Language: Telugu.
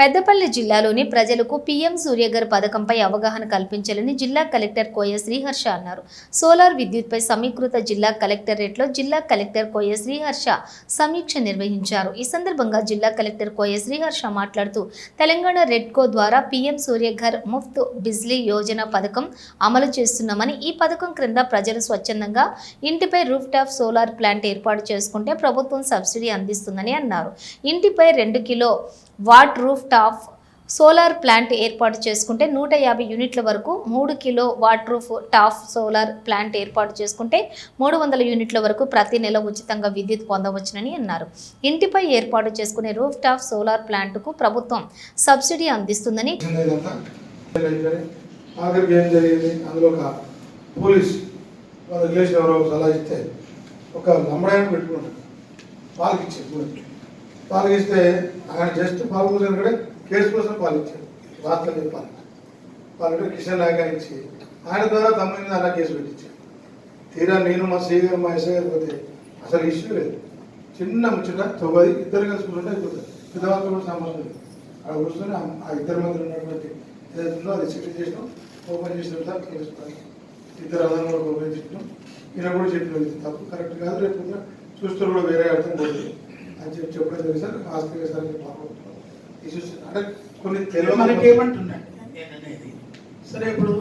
పెద్దపల్లి జిల్లాలోని ప్రజలకు పీఎం సూర్యగర్ పథకంపై అవగాహన కల్పించాలని జిల్లా కలెక్టర్ కోయ శ్రీహర్ష అన్నారు. సోలార్ విద్యుత్పై సమీకృత జిల్లా కలెక్టరేట్లో జిల్లా కలెక్టర్ కోయ శ్రీహర్ష సమీక్ష నిర్వహించారు. ఈ సందర్భంగా జిల్లా కలెక్టర్ కోయ శ్రీహర్ష మాట్లాడుతూ తెలంగాణ రెడ్కో ద్వారా పీఎం సూర్యఘర్ ముఫ్త్ బిజ్లీ యోజన పథకం అమలు చేస్తున్నామని ఈ పథకం క్రింద ప్రజలు స్వచ్ఛందంగా ఇంటిపై రూఫ్ టాప్ సోలార్ ప్లాంట్ ఏర్పాటు చేసుకుంటే ప్రభుత్వం సబ్సిడీ అందిస్తుందని అన్నారు. ఇంటిపై రెండు kilowatt rooftop solar plant ఏర్పాటు చేసుకుంటే నూట యాభై యూనిట్ల వరకు మూడు kilowatt rooftop solar plant ఏర్పాటు చేసుకుంటే మూడు వందల యూనిట్ల వరకు ప్రతి నెల ఉచితంగా విద్యుత్ పొందవచ్చునని అన్నారు. ఇంటిపై ఏర్పాటు చేసుకునే రూఫ్ టాప్ సోలార్ ప్లాంట్కు ప్రభుత్వం సబ్సిడీ అందిస్తుందని ఆఖరికి ఏం జరిగింది? అందులో ఒక పోలీస్ వాళ్ళ రిలేషన్ ఎవరో సలహా ఇస్తే ఒక పెట్టుకున్నాడు పాలగిస్తే ఆయన జస్ట్ పాలు కూడా కేసు కోసం పాలు ఇచ్చాడు వార్తలు చెప్పాలి. వాళ్ళు కిషన్ లాగా ఇచ్చి ఆయన ద్వారా తొమ్మిది మీద అలా కేసు పెట్టించాడు తీరా నేను మా సీ గారు మా ఎస్ఐ గారు పోతే అసలు ఇష్యూ లేదు. చిన్న ముచ్చట తొమ్మిది ఇద్దరు కలిసి కూర్చుంటే అయిపోతుంది. పెద్దవాళ్ళతో కూడా సంబంధం లేదు. అక్కడ కూర్చొని ఆ- ఇద్దరు ఇద్దరి మధ్య ఉన్నటువంటి ఏదైతే అది సెటిల్ చేసినాం. ఓపెన్ చేసిన తర్వాత కేసు ఇద్దరు అదనం కూడా ఓపెన్ చేసినాం. ఈయన కూడా చెప్పిన తప్పు కరెక్ట్ కాదు. రేపు పొద్దున చూస్తూ కూడా వేరే అర్థం పోతుంది. అని చెప్పి చెప్పడం జరిగింది. సార్ ఆస్తి సార్ అంటే కొన్ని మనకేమంటున్నాడు నేననేది సరే ఇప్పుడు